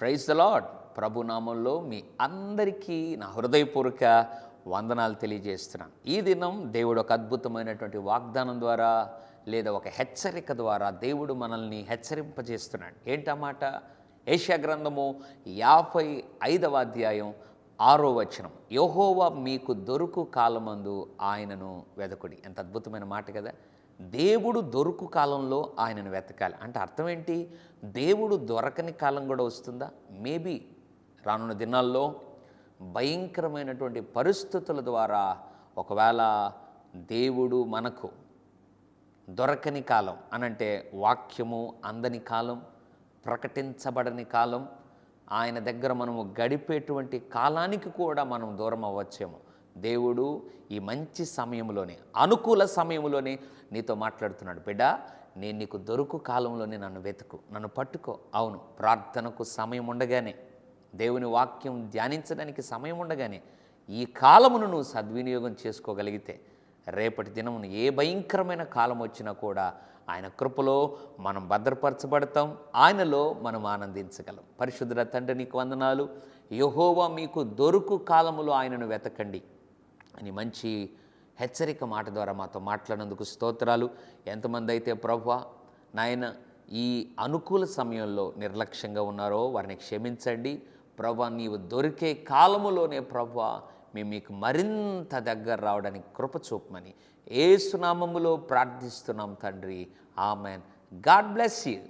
Praise the lord ప్రభునామంలో మీ అందరికీ నా హృదయపూర్వక వందనాలు తెలియజేస్తున్నాను. ఈ దినం దేవుడు ఒక అద్భుతమైనటువంటి వాగ్దానం ద్వారా లేదా ఒక హెచ్చరిక ద్వారా దేవుడు మనల్ని హెచ్చరింపజేస్తున్నాడు. ఏంటన్నమాట ఏషియా గ్రంథము యాభై ఐదవ అధ్యాయం ఆరో వచనం. యహోవా మీకు దొరుకు కాలమందు ఆయనను వెదకుడి. ఎంత అద్భుతమైన మాట కదా? దేవుడు దొరుకు కాలంలో ఆయనను వెతకాలి. అంటే అర్థం ఏంటి? దేవుడు దొరకని కాలం కూడా వస్తుందా? మేబీ రానున్న దినాల్లో భయంకరమైనటువంటి పరిస్థితుల ద్వారా ఒకవేళ దేవుడు మనకు దొరకని కాలం అనంటే వాక్యము అందని కాలం ప్రకటించబడని కాలం ఆయన దగ్గర మనము గడిపేటువంటి కాలానికి కూడా మనం దూరం అవ్వచ్చేమో. దేవుడు ఈ మంచి సమయంలోనే అనుకూల సమయంలోనే నీతో మాట్లాడుతున్నాడు. బిడ్డ నేను నీకు దొరుకు కాలంలోనే నన్ను వెతుకు నన్ను పట్టుకో. అవును ప్రార్థనకు సమయం ఉండగానే దేవుని వాక్యం ధ్యానించడానికి సమయం ఉండగానే ఈ కాలమును నువ్వు సద్వినియోగం చేసుకోగలిగితే రేపటి దినమును ఏ భయంకరమైన కాలం వచ్చినా కూడా ఆయన కృపలో మనం భద్రపరచబడతాం. ఆయనలో మనం ఆనందించగలం. పరిశుద్ధుల తండ్రి నీకు వందనాలు. యహోవా మీకు దొరుకు కాలములో ఆయనను వెతకండి. అని మంచి హెచ్చరిక మాట ద్వారా మాతో మాట్లాడినందుకు స్తోత్రాలు. ఎంతమంది అయితే ప్రభా నాయన ఈ అనుకూల సమయంలో నిర్లక్ష్యంగా ఉన్నారో వారిని క్షమించండి. ప్రభా నీవు దొరికే కాలములోనే ప్రభా మేము మీకు మరింత దగ్గర రావడానికి కృప చూపమని ఏ సునామములో ప్రార్థిస్తున్నాం తండ్రి. ఆమెన్. God bless you.